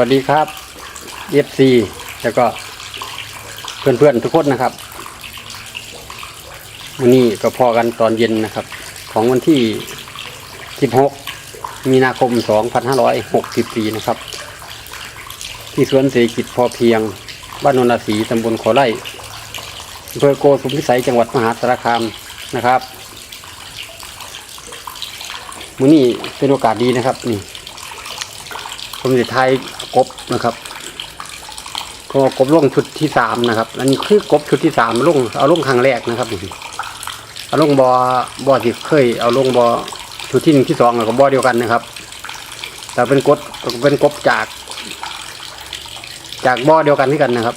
วัสดีครับ FC แล้วก็เพื่อนๆทุกคนนะครับวันนี้ก็พอกันตอนเย็นนะครับ ของวันที่ 16 มีนาคม 2564 นะครับ ที่สวนเศรษฐกิจพอเพียง บ้านนนทศรีตำบลขอไร่อำเภอโกสุมพิสัยจังหวัดมหาสารคามนะครับมื้อนี้เป็นโอกาสดีนะครับนี่ ผมจะทายกบนะครับก็กบลงชุดที่สามนะครับ อันนี้คือกบชุดที่สามล่งเอาลงครั้งแรกนะครับเอาลงบอบอที่เคย เอาลงบอชุดที่หนึ่งที่สองก็บอเดียวกันนะครับ แต่เป็นกบเป็นกบจาก จากบอเดียวกันที่กันนะครับ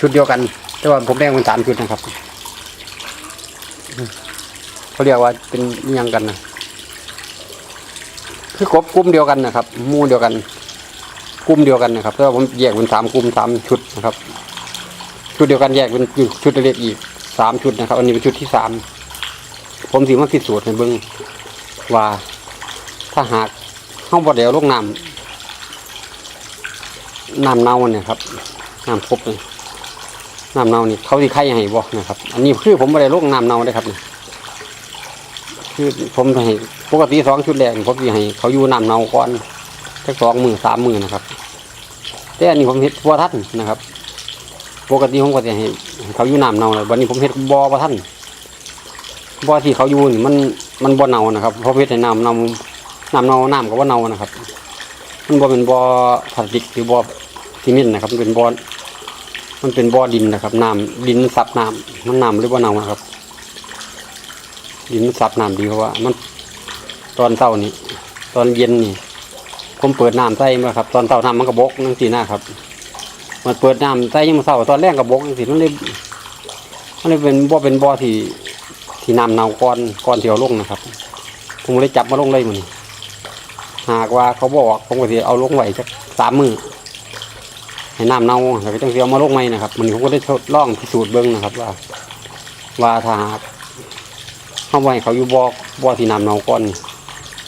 ชุดเดียวกัน แต่ว่าผมแบ่งเป็นสามชุดนะครับเขาเรียกว่าเป็นยังกันนะคือกบกลุ่มเดียวกันนะครับ มู่เดียวกัน กลุ่มเดียวกันนะครับแต่ว่าผมแยกเป็นสามกลุ่มสามชุดนะครับ ชุดเดียวกันแยกเป็นชุดเล็กอีกสามชุดนะครับ อันนี้เป็นชุดที่สามผมสิมาพิสูจน์ให้เบิ่งว่าถ้าหากเข้าบ่เดียวลงน้ำน้ำเน่าเนี่ยครับน้ำครบเลยน้ำเน่านี่เขาที่ไข่ให้บ่นะครับ อันนี้คือผมบ่ได้ลงน้ำเน่าได้ครับคือผมให้ปกติสองชุดแรกผมสิให้เขาอยู่น้ำเน่าก่อน สักสองมือสามมือนะครับ แต่อันนี้ผมเห็ดบัวท่านนะครับ ปกติผมก็จะให้เขาอยู่น้ำเน่าเลยวันนี้ผมเห็ดบอบัวท่านบอที่เขาอยู่นี่มันมันบ่เน่านะครับเพราะเห็ดในน้ำเน่าน้ำเน่าน้ำกับว่าเนานะครับ มันบ่เป็นบอพลาสติกหรือบอซีเมนต์นะครับมันเป็นบอมันเป็นบ่อดินนะครับน้ำดินซับน้ำมันน้ำหรือว่าเนานะครับ ดินมันซับน้ำดีเพราะว่า มันตอนเช้านี้ ตอนเย็นนี่ ผมเปิดน้ำใส่มาครับตอนเช้าน้ำมันกระบกนั่นสินะครับมันเปิดน้ำใส่ยังมาเช้าตอนแรกกระบกนั่นสิมันเลยมันเลยเป็นบ่อเป็นบ่อที่ที่น้ำเน่าก้อนก้อนเที่เอาลงนะครับ ผมเลยจับมาลงเลยมันหากว่าเขาบอกผมก็จะเอาลงไหวสักสามมือให้น้ำเน่าแล้วก็จังเสียเอามาลงไหมนะครับ มันผมก็ได้ทดลองพิสูจน์เบิ้งนะครับ ว่า ว่าถ้าเขาไว้เขาอยู่บ่อบ่อที่น้ำเน่าก้อน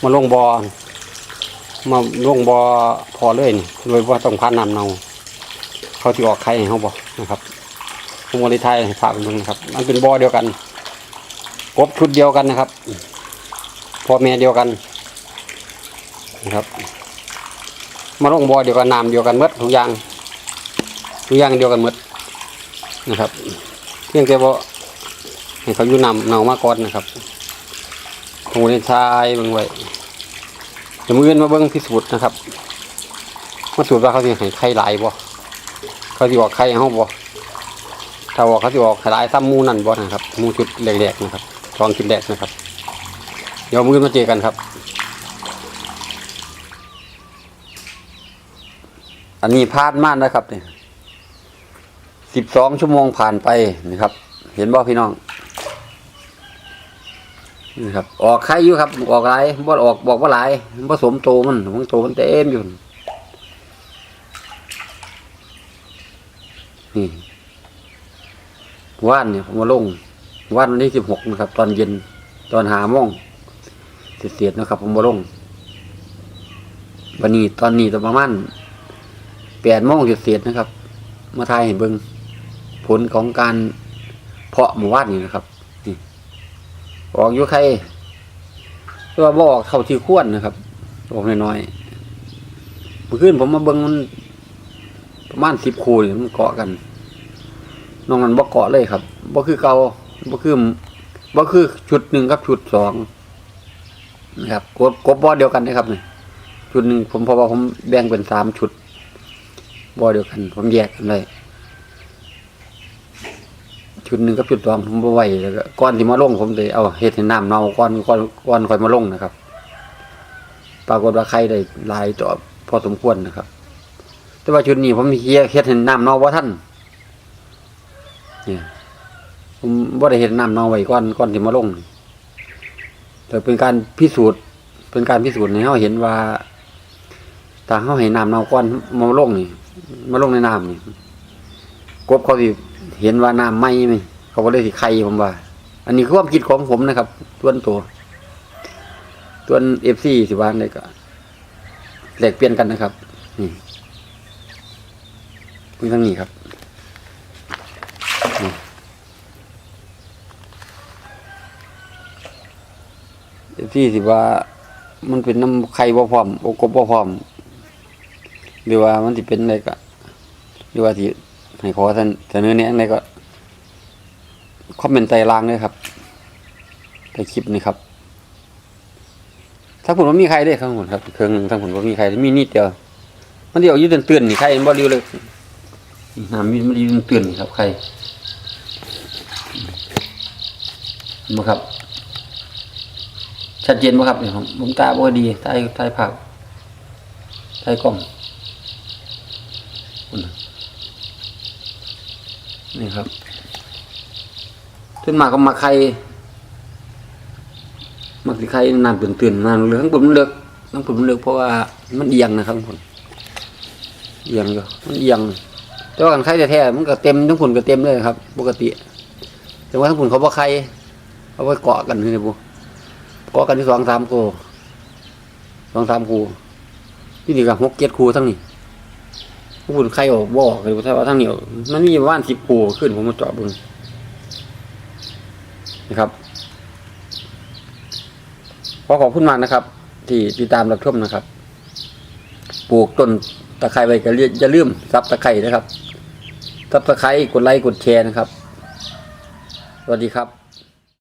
มาลงบ่อ มาลงบอพอเลยนี่โดยว่าต้องพันน้ำเนาเขาที่ออกไข่ให้เขาบอกนะครับผมบริไทยฝากเป็นนะครับ มันเป็นบอเดียวกันกบชุดเดียวกันนะครับพ่อแม่เดียวกันนะครับ มาลงบอเดียวกันน้ำเดียวกันหมดทุกอย่างทุกอย่างเดียวกันหมดนะครับเพียงแต่ว่าให้เขาอยู่นำเนามาก่อนนะครับผมบริไทยบิ่งไว้ ดี๋ยวมืออนมาเบิ้งพิสูจน์นะครับมาสูตรว่าเขาสิให้ไข่หลายบ่เขาสิออกไข่ห้เฮาบ่ถ้าบอกเขาสิออกไข่หลายซ้ำมูนั่นบ่นะครับมูชุดแรกๆนะครับสองชุดแรกนะครับ เดี๋ยวมืออนมาเจอกันครับ อันนี้พลาดมากนะครับเนี่ยสิบสองชั่วโมงผ่านไปนะครับ เห็นบ่พี่น้อง นี่ครับ ออกไข่อยู่ครับ ออกหลายบ่ออกบอกว่าหลายผสมโตมันของโตมันเต็มอยู่นี่ว่านเนี่ยผมมาลงว่านวันที่สิบหกนะครับ ตอนเย็นตอนหาโมงเสียดนะครับ ผมมาลงวันนี้ตอนนี้ตอนประมาณแปดโมงเสียดนะครับ มาทายให้เบิงผลของการเพาะหมู่ว่านนี่นะครับ ออกอยู่ใครตัวบออกเท่าที่ควรนะครับออกน้อยๆเมื่อคืนผมมาเบิ้งมันประมาณสิบคูนี่มันเกาะกันน้องมันบ่เกาะเลยครับบ่คือเกาบ่คือบ่คือชุดหนึ่งกับชุดสองนะครับกบกบบ่อเดียวกันนะครับนี่ชุดหนึ่งผมเพราะว่าผมแบ่งเป็นสามชุดบ่อเดียวกัน ผมแยกกันเลย ชุดหนึ่งกับชุดสองผมบ่ไหวแล้วก็ก้อนที่มาลงผมเลยเอาเฮ็ดให้น้ำเน่าก้อนก้อนก้อนคอยมาลงนะครับ ปรากฏว่าไข่ได้ลายต่อพอสมควรนะครับ แต่ว่าชุดนี้ผมเฮียเฮ็ดให้น้ำเน่าว่าท่านเนี่ยผมบ่าได้เฮ็ดน้ำเน่าไว้ก้อนก้อนที่มาลงแต่เป็นการพิสูจน์ เป็นการพิสูจน์ให้เราเห็นว่าถ้าเขาให้น้ำเน่าก้อนมาลงนี่มาลงในน้ำนี่กบเขาสิ เห็นว่าน้ำไหมไหมเขาก็เลยสิไข่ผมว่า อันนี้คือความคิดของผมนะครับตัวนตัวตัวนเอฟซีสิวาอะไรก็แลกเปลี่ยนกันนะครับ นี่มีทั้งนี้ครับนี่ที่สิว่า มันเป็นน้ำไข่บ่พร้อมโอกบบ่พร้อม หรือว่ามันสิเป็นอะไรก็หรือว่าที่ ให้ขอท่านเสนอแนะอะไรก็คอมเมนต์ใต้ล่างเลยครับใต้คลิปนี้ครับถ้าผมว่ามีใครได้ข้งผมครับเครื่องหนึงถ้าผมว่ามีใครมีนิดเดียวมันเดียวยืดเตือนนี่ใครบ่ริวเลยน้ำมีมันอยืดเตือนครับใครเห็นบ่ครับ ชัดเจนบ่ครับเนี่ยผมตาบ่ดีตายตายภาพตายกล้องคุณ นี่ครับขึ้นมาก็มาใครมักสิใครน้ำตื่นๆน้ำเหลืองผมเลือกน้ำผมเลือกเพราะว่ามันเอียงนะครับผมเอียงอยู่มันเอียง แต่ว่ากันไข่แท้ๆมันก็เต็มทั้งผลก็เต็มเลยครับ ปกติ แต่ว่าทั้งผลเขาบ่ไข่เขาไปเกาะกันนี่นะบุเกาะกันที่สองสามกูสองสามกูที่นี่ก็หกเจ็ดคูทั้งนี้ ทั้งผลไข่ออกบ่ออกเลยแต่ว่าทั้งเหนี้มันมีประมาณสิบคูขึ้นผมมาจาะเบึงนะครับขอขอบคุณมากนะครับ ที่ติดตามรับชมนะครับ ปลูกต้นตะไคร้ไว้ก็อย่าลืมซับตะไคร้นะครับซับตะไคร้กดไลค์กดแชร์นะครับ สวัสดีครับ